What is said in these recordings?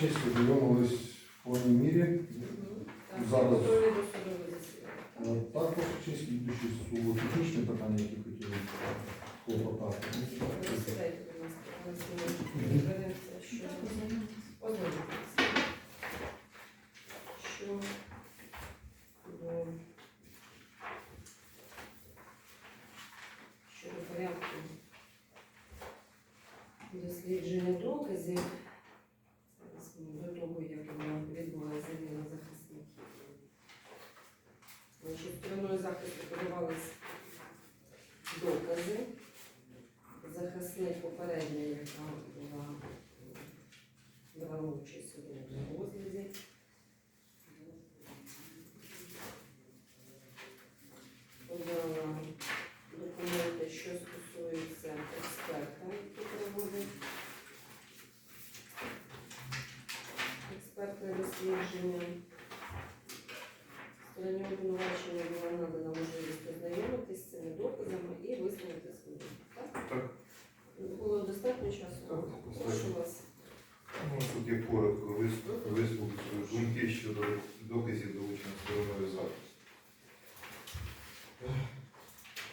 честь ознайомились в повній мірі. Так, Зараз. готові до судового засідання. Е, Також честь йдучи сугубо технічні питання, які хотіли клопотати. Розглядайте, будь ласка, на сьогодні. Береться, що ознайомитися. Що до щодо порядку дослідження доказів зараз ми до того, як вона відбулася заміна захисників. Значить, стороною захисту подавались докази. Захисник попередньої яка була е, брала участь у судовому розгляді. Подала документи, що стосуються експерта, який проводить експертне дослідження. Стороні обвинувачення була надана можливість ознайомитись з цими доказами і висловити свою. Так? Так. Було достатньо часу? Так, Прошу достатньо. вас. Ну, тут є коротко вис- висловити свої думки щодо доказів долучення стороною захисту.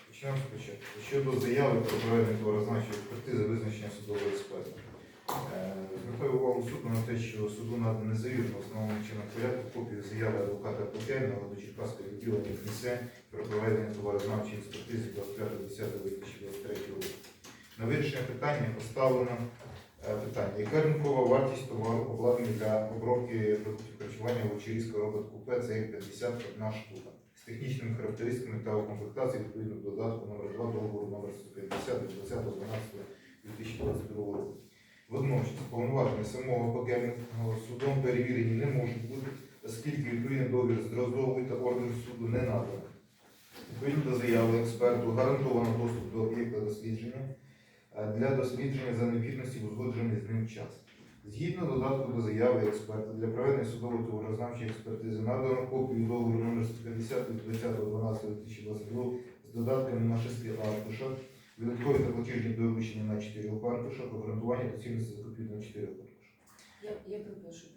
Почнемо спочатку. Щодо заяви про проведення товарозначної експертизи визначення судового експерта. Е, Звертаю увагу суду на те, що суду надо незавірно основному чином порядку копію заяви адвоката Попельного до Черкаського відділення КНСЕ про проведення товарознавчої експертизи 25.10.2023 року. На вирішення питання поставлено Е, Питання. Яка ринкова вартість товару обладнання для обробки продуктів харчування Вовчарівського робот купе це 51 штука технічними характеристиками та комплектацією відповідно до додатку номер 2 договору номер 150 від 20.12.2022 року. Водночас повноваження самого погельного судом перевірені не можуть бути, оскільки відповідний договір з Дроздовою та органів суду не надано. Відповідно до заяви експерту гарантовано доступ до об'єкта дослідження е, для дослідження за необхідності узгоджений з ним час. Згідно додатку до заяви експерта для проведення судової товарознавчої експертизи надано копію договору номер 150 від 20.12.2022 з додатками на 6 аркушах, видаткові та платіжні доручення на 4 аркушах, обґрунтування доцільності закупівлі на 4 аркушах. Я, я перепрошую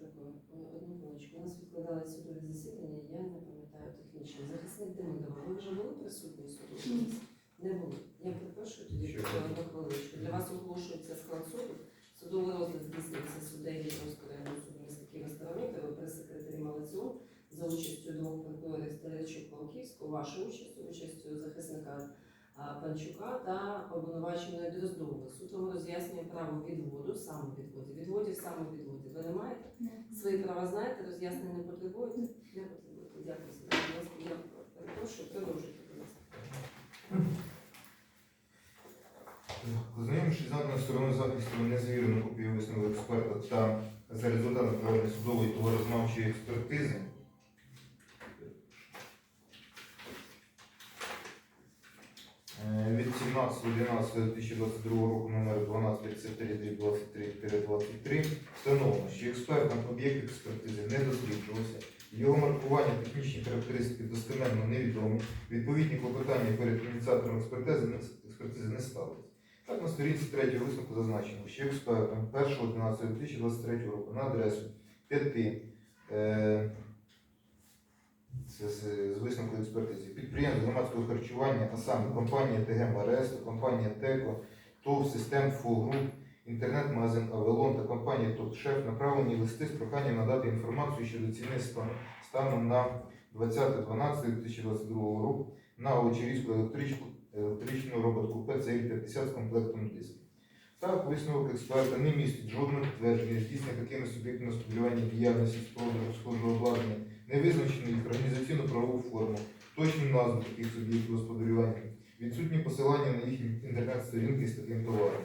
Е, одну хвилиночку. У нас відкладали судове засідання, я не пам'ятаю технічно. Захисник Демидова, ви вже були присутні засіданні? Не були. Я перепрошую тоді Що? прокурор, одну хвилиночку. Для вас оголошується склад суду. Судовий розгляд здійснюється суддею Дніпровського районного суду міста Києва Старомитова при секретарі Малицю за участю двох прокурорів Старичук Палківського, вашою участю, участю захисника Панчука та обвинуваченої Дроздової. Суд вам роз'яснює право відводу, самовідводу. Відводів самовідводі. Ви не маєте? Свої права знаєте, роз'яснення не потребуєте? Не потребуєте. Дякую за Я перепрошую, продовжуйте, будь ласка. Ознайомившись з наданою стороною захисту незавірену копію висновку експерта та за результатом проведення судової товарознавчої експертизи, е, від 17.11.2022 року номер 1253-23-23 встановлено, що експерт на об'єкт експертизи не досліджувався, його маркування технічні характеристики достеменно невідомі, відповідні клопотання перед ініціатором експертизи не, ставились. Так, на сторінці третього висновку зазначено, що експертом 1.12.2023 року на адресу 5 е, це з, з висновку експертизи підприємств громадського харчування, а саме компанія ТГ Маресто, компанія ТЕКО, ТОВ Систем Фулгруп, інтернет-магазин Авелон та компанія ТОП-Шеф направлені листи з проханням надати інформацію щодо ціни станом на 20.12.2022 року на Овочерівську електричку електричну роботку ПЦЛ-50 з комплектом дисків. Так, висновок експерта не містить жодного підтвердження здійснення такими суб'єктами господарювання діяльності з продажу схожого обладнання, не визначено їх організаційну правову форму, точну назву таких суб'єктів господарювання, відсутні посилання на їхні інтернет-сторінки з таким товаром.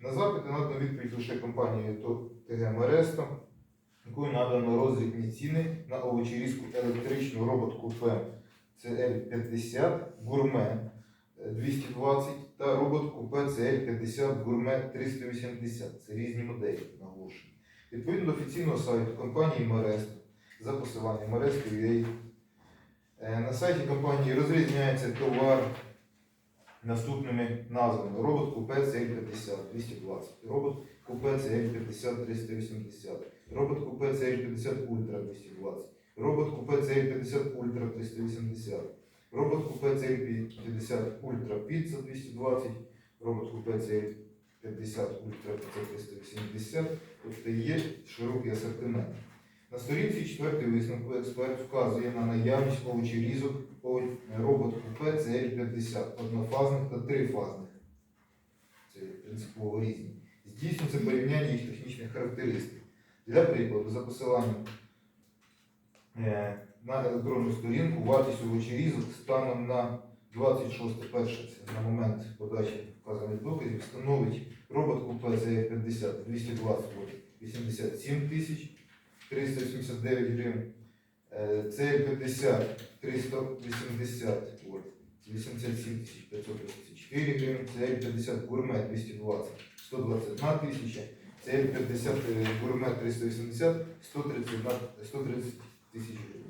На запити надано відповідь лише компанією ТГ Мересто, якою надано розвитні ціни на овочерізку електричну роботку ПЕМ CL50 гурме 220 та робот купе CL50 Гурме 380. Це різні моделі наголошую. Відповідно до офіційного сайту компанії Мерест за посиланням Merest.ua е, на сайті компанії розрізняється товар наступними назвами. Робот купе CL50 220, робот купе CL50 380, робот купе CL50 Ultra 220, робот купе CL50 Ultra 380, робот купе CL50 Ultra Pizza 220, робот купе CL50 Ultra Pizza 380, тобто є широкий асортимент. На сторінці четвертий висновку експерт вказує на наявність овочерізок робот купе CL50 однофазних та трифазних. Це принципово різні. Здійснюється порівняння їх технічних характеристик. Для прикладу, за посиланням е, на електронну сторінку вартість овочерізок станом на 26 перше, на момент подачі вказаних доказів, становить робот купе CL50 220 87 тисяч 389 гривень. Е, CL50 380 87 тисяч 584 гривень. CL50 гурмет 220 121 тисяча. CL50 е, гурмет 380 131 130 тисяч гривень.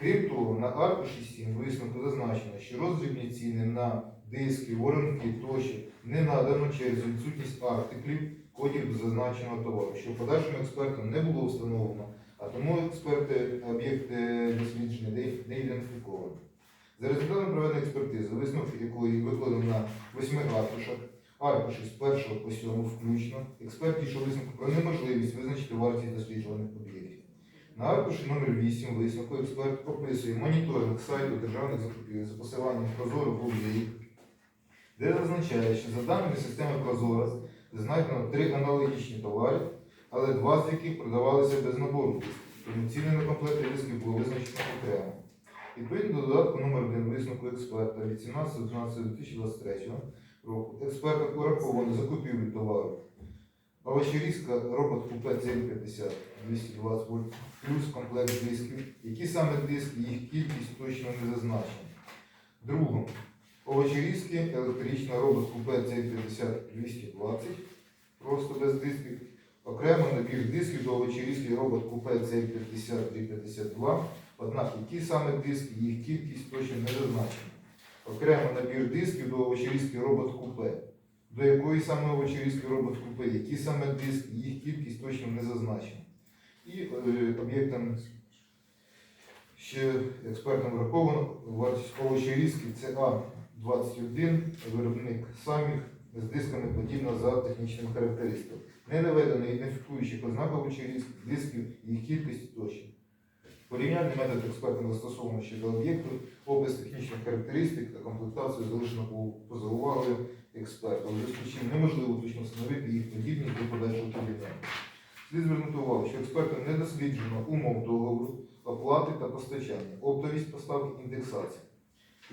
Крім того, на аркуші 7 висновку зазначено, що роздрібні ціни на диски, воронки тощо не надано через відсутність артиклів кодів зазначеного товару, що подальшим експертам не було встановлено, а тому експерти об'єкти дослідження не- ідентифіковані. За результатом проведеної експертизи, висновки якої викладено на восьми аркушах, аркуші з 1 по 7 включно, експерт дійшов висновку про неможливість визначити вартість досліджуваних. На аркуші номер 8 висновку експерт прописує моніторинг сайту державних закупівель за посиланням Прозоро Google, де зазначає, що за даними системи Прозора знайдено три аналогічні товари, але два з яких продавалися без набору дисків, тому ціни на комплекти дисків було визначено окремо. Відповідно до додатку номер 1 висновку експерта від 17.12.2023 року експерта пораховано закупівлю товару. Овочерізка робот купе CL50 220 вольт плюс комплект дисків, які саме диски, їх кількість точно не зазначена. Другом, овочерізки електрична робот купе CL50 220, просто без дисків. Окремо набір дисків до овочерізки робот купе CL50 352, однак які саме диски, їх кількість точно не зазначена. Окремо набір дисків до овочерізки робот купе. До якої саме овочерізки робот купе, які саме диски, їх кількість точно не зазначена. І е, об'єктом ще експертом враховано вартість овочерізки це А21, виробник самих з дисками подібно за технічними характеристиками. Не наведено ідентифікуючих ознак овочерізки, дисків, їх кількість тощо. Порівняльний метод експертом застосовано щодо об'єкту, опис технічних характеристик та комплектацію залишено поза увагою експерта. У зв'язку з чим неможливо точно встановити їх подібність до подальшого порівняння. Слід звернути увагу, що експертом не досліджено умов договору, оплати та постачання, оптовість поставки, індексація.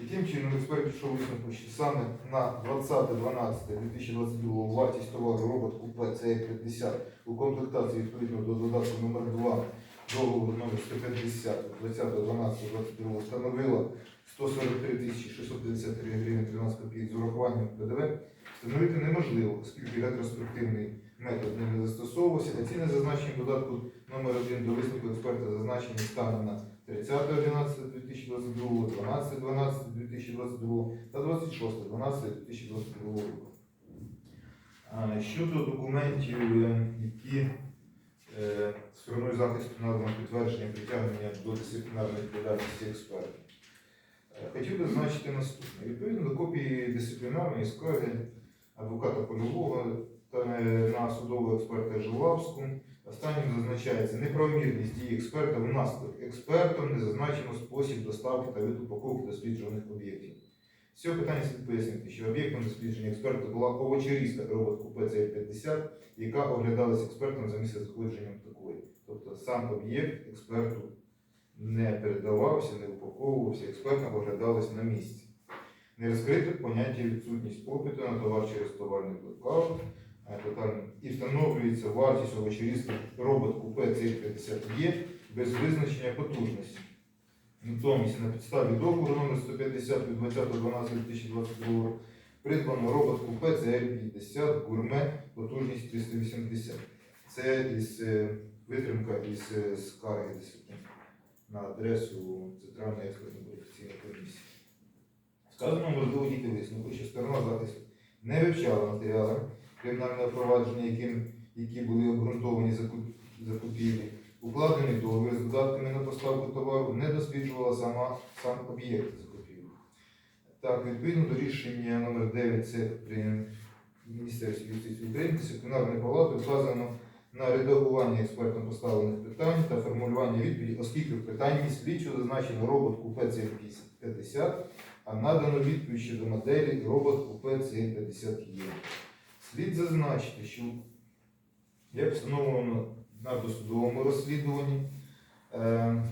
Яким чином експерт пішов висновку, що саме на 20.12.2022 вартість товару робот купе CE50 у комплектації відповідно до додатку номер 2 договору номер 150 20.12.22 становила 143 тисячі 653 гривень 13 копійок з урахуванням ПДВ, встановити неможливо, оскільки ретроспективний метод не застосовувався, а ціни зазначені додатку номер 1 до висновку експерта зазначені станом на 30.11.2022, 12.12.2022 та 26.12.2022 року. Щодо документів, е, які стороною захисту надано підтвердження притягнення до дисциплінарної відповідальності експертів. Е, Хотів би зазначити наступне. Відповідно до копії дисциплінарної скарги адвоката польового та е, на судового експерта Жулавську, останнім зазначається неправомірність дії експерта внаслідок експертом не зазначено спосіб доставки та відупаковки досліджуваних об'єктів. З цього питання слід пояснити, що об'єктом дослідження експерта була овочерізка робот купе CL50, яка оглядалася експертом за місце знаходженням такої. Тобто сам об'єкт експерту не передавався, не упаковувався, експертом оглядалось на місці. Не розкрите поняття відсутність попиту на товар через товарний блокаут, е, і встановлюється вартість овочерізки робот купе CL50 є без визначення потужності. Натомість на підставі договору номер 150 від 20.12.2022 придбано робот купе CL50 гурме потужність 380. Це із е, витримка із е, скарги на адресу Центральної експертно-кваліфікаційної комісії. Сказано можливо діти висновку, що сторона захисту не вивчала матеріали кримінального провадження, яким, які були обґрунтовані закуп- закупівлі, укладений договір з додатками на поставку товару, не досліджувала сама сам об'єкт закупівлі. Так, відповідно до рішення номер 9 це при Міністерстві юстиції України дисциплінарної палати вказано на редагування експертно поставлених питань та формулювання відповіді, оскільки в питанні слідчо зазначено робот купе CL50, а надано відповідь щодо моделі робот купе CL50 є. Слід зазначити, що як встановлено на досудовому розслідуванні, е,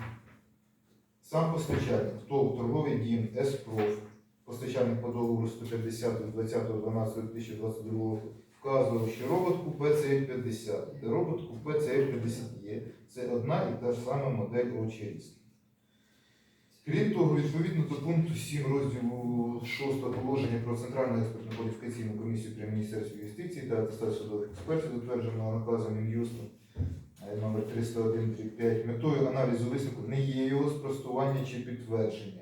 сам постачальник, ТОВ торговий дім С-Проф, постачальник по договору 150 від 20.12.2022 року, вказував, що робот купе CL50, де робот купе CL50 є, це одна і та ж сама модель очерізки. Крім того, відповідно до пункту 7 розділу 6 положення про Центральну експертно-кваліфікаційну комісію при Міністерстві юстиції та атестат судових експертів, затвердженого наказом Мін'юсту е, номер 301 5 метою аналізу висновку не є його спростування чи підтвердження.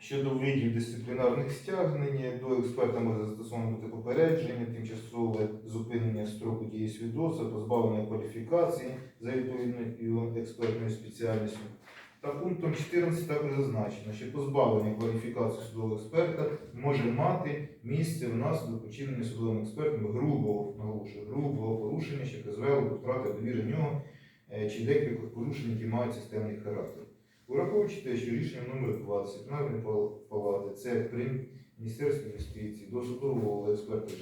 Щодо видів дисциплінарних стягнень, до експерта може застосовано бути попередження, тимчасове зупинення строку дії свідоцтва, позбавлення кваліфікації за відповідною експертною спеціальністю. Та пунктом 14 також зазначено, що позбавлення кваліфікації судового експерта може мати місце внаслідок учинення судовим експертом грубого, наголошую, грубого порушення, що призвело до втрати довіри в нього е, чи декількох порушень, які мають системний характер. Враховуючи те, що рішення номер 2 дисциплінарної палати це при Міністерстві юстиції до судового експерта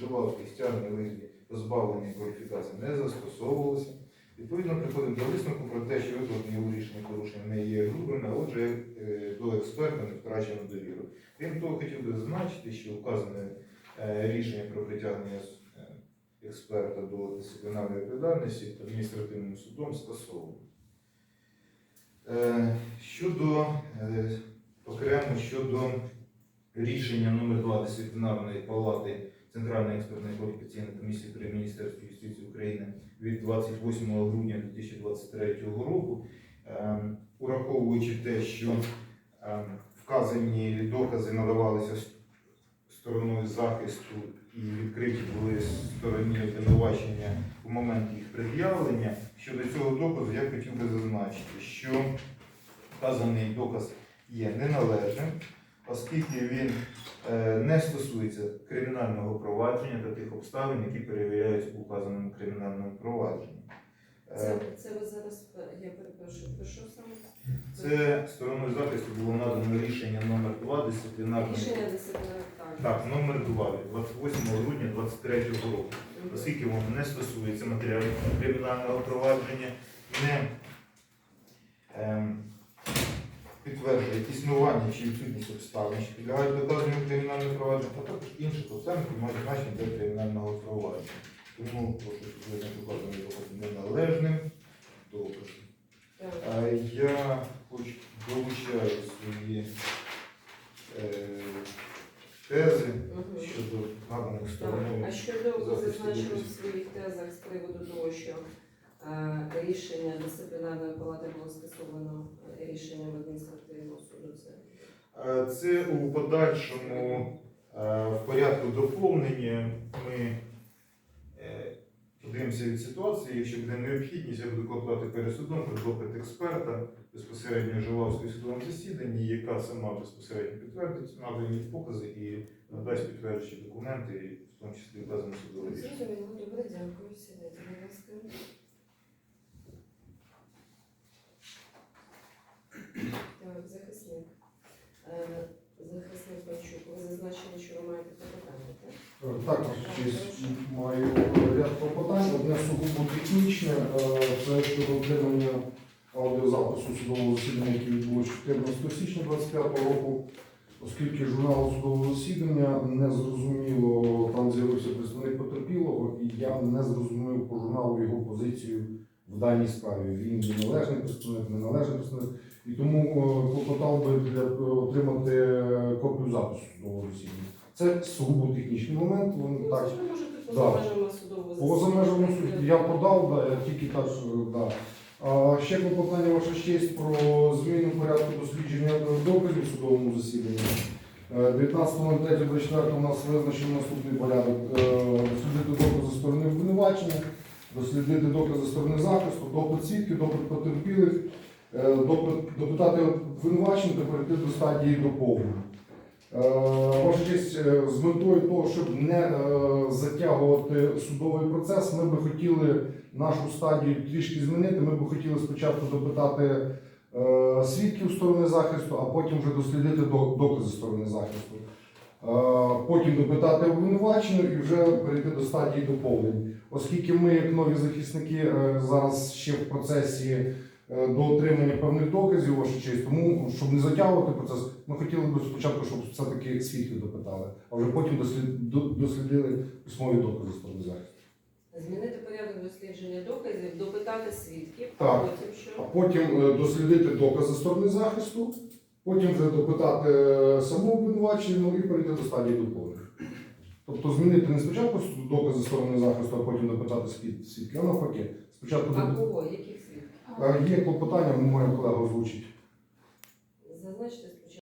і стягнення вигляді позбавлення кваліфікації не застосовувалося. Відповідно, приходимо до висновку про те, що викладені у рішенні порушення не є грубими, а отже, е, до експерта не втрачено довіру. Крім того, хотів би зазначити, що вказане е, рішення про притягнення е, експерта до дисциплінарної відповідальності адміністративним судом скасовано. Е, Щодо е, окремо щодо рішення номер 2 дисциплінарної палати Центральної експертної кваліфікаційної комісії при Міністерстві юстиції України від 28 грудня 2023 року, е, ураховуючи те, що вказані докази надавалися стороною захисту і відкриті були стороні обвинувачення у момент їх пред'явлення. Щодо цього доказу я хотів би зазначити, що вказаний доказ є неналежним, оскільки він е, не стосується кримінального провадження та тих обставин, які перевіряються у вказаному кримінальному провадженні. Е, Це, це ви зараз, е, я перепрошую, про що саме? Це стороною захисту було надано рішення номер 2 дисциплінарної. Рішення дисциплінарних так. Номер 2 від 28 грудня 2023 року. Оскільки воно не стосується матеріалів кримінального провадження, не ем, підтверджує існування чи відсутність обставин, що підлягають доказанню кримінального провадження, а також інших обставин, які мають значення для кримінального провадження. Тому прошу визнати вказаний доказ неналежним доказом. А я хоч долучаю свої е, тези Мгм. щодо наданих Так. стороною. А щодо ви зазначили в своїх тезах з приводу того, що е, рішення дисциплінарної палати було скасовано е, рішенням адміністративного суду. Це Е, Це у подальшому е, в порядку доповнення ми подивимося від ситуації. Якщо буде необхідність, я буду клопотати перед судом про допит експерта безпосередньо Жувавської судовому засіданні, яка сама безпосередньо підтвердить надані покази і надасть підтверджуючі документи, в тому числі вказані судове рішення. Добре, дякую. Сідайте, будь ласка. Так, захисник. Е, Захисник Панчук, ви зазначили, що ви маєте питання, так? Так, маю технічне, е, це щодо отримання аудіозапису судового засідання, яке відбулося 14 січня 25 року. Оскільки журнал судового засідання не зрозуміло, там з'явився представник потерпілого, і я не зрозумів по журналу його позицію в даній справі. Він є належний представник, неналежний представник. І тому е, клопотав би для е, отримати копію запису судового засідання. Це сугубо технічний момент. Він Ну, так це ж ви можете Да. поза межами судового поза межами суду я подав, да, я тільки так що, да. А ще клопотання ваша честь про зміну порядку дослідження доказів в судовому засіданні. Е, 19.03.24 у нас визначено наступний порядок. Е, Дослідити докази сторони обвинувачення, дослідити докази сторони захисту, допит свідків, допит потерпілих, е, допит, допитати обвинувачення та перейти до стадії доповнення. Е, Ваша честь, е, з метою того, щоб не е, затягувати судовий процес, ми би хотіли нашу стадію трішки змінити. Ми би хотіли спочатку допитати свідків сторони захисту, а потім вже дослідити до- докази сторони захисту. Потім допитати обвинувачення і вже перейти до стадії доповнень. Оскільки ми, як нові захисники, зараз ще в процесі до отримання певних доказів, ваша честь, тому щоб не затягувати процес, ми хотіли б спочатку, щоб все-таки свідків допитали, а вже потім дослід- дослідили письмові докази сторони захисту. Змінити порядок дослідження доказів, допитати свідків, Так. а потім А що? потім е, дослідити докази сторони захисту, потім вже допитати е, саму обвинувачену і перейти до стадії доповнення. Тобто змінити не спочатку докази сторони захисту, а потім допитати свід- свідків, а навпаки. Спочатку А доп- кого? Е, є клопотання, моя колега озвучить. Зазначте